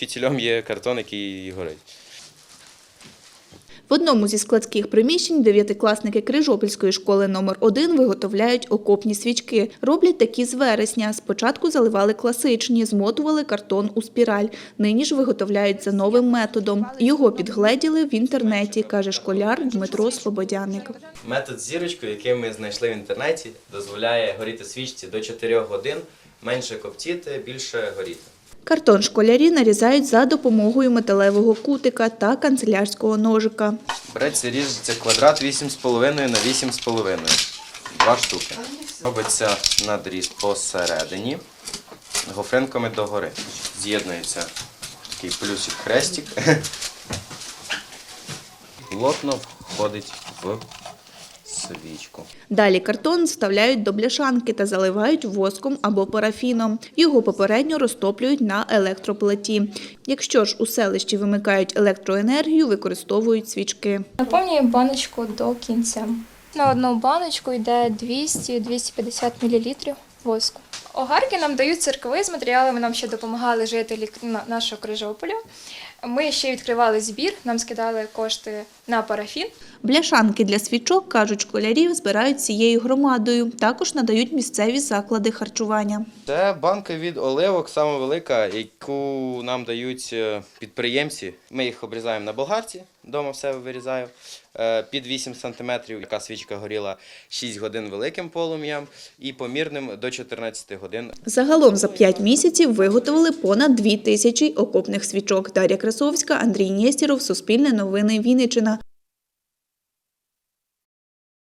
фітільом є картон, який горить. В одному зі складських приміщень дев'ятикласники Крижопільської школи номер 1 виготовляють окопні свічки. Роблять такі з вересня. Спочатку заливали класичні, змотували картон у спіраль. Нині ж виготовляють за новим методом. Його підгледіли в інтернеті, каже школяр Дмитро Слободяник. Метод з зірочкою, який ми знайшли в інтернеті, дозволяє горіти свічці до 4 годин, менше коптіти, більше горіти. Картон школярі нарізають за допомогою металевого кутика та канцелярського ножика. Береться, ріжеться квадрат 8,5 на 8,5. Два штуки. Робиться надріз посередині, гофринками догори. З'єднується такий плюсик хрестик. Плотно входить в свічку. Далі картон вставляють до бляшанки та заливають воском або парафіном. Його попередньо розтоплюють на електроплиті. Якщо ж у селищі вимикають електроенергію, використовують свічки. Наповнюємо баночку до кінця. На одну баночку йде 200-250 мл воску. Огарки нам дають цирковий з матеріалами, нам ще допомагали жителі на- нашого Крижополя. Ми ще відкривали збір, нам скидали кошти на парафін. Бляшанки для свічок, кажуть школярі, збирають цією громадою. Також надають місцеві заклади харчування. Це банка від оливок, саме велика, яку нам дають е, підприємці. Ми їх обрізаємо на болгарці, вдома в себе вирізаю. е, Під 8 см, яка свічка горіла 6 годин великим полум'ям і помірним до 14 годин. Загалом за 5 місяців виготовили понад 2 тисячі окопних свічок. Дар'я Красовська, Андрій Нєстіров, Суспільне новини Вінниччина.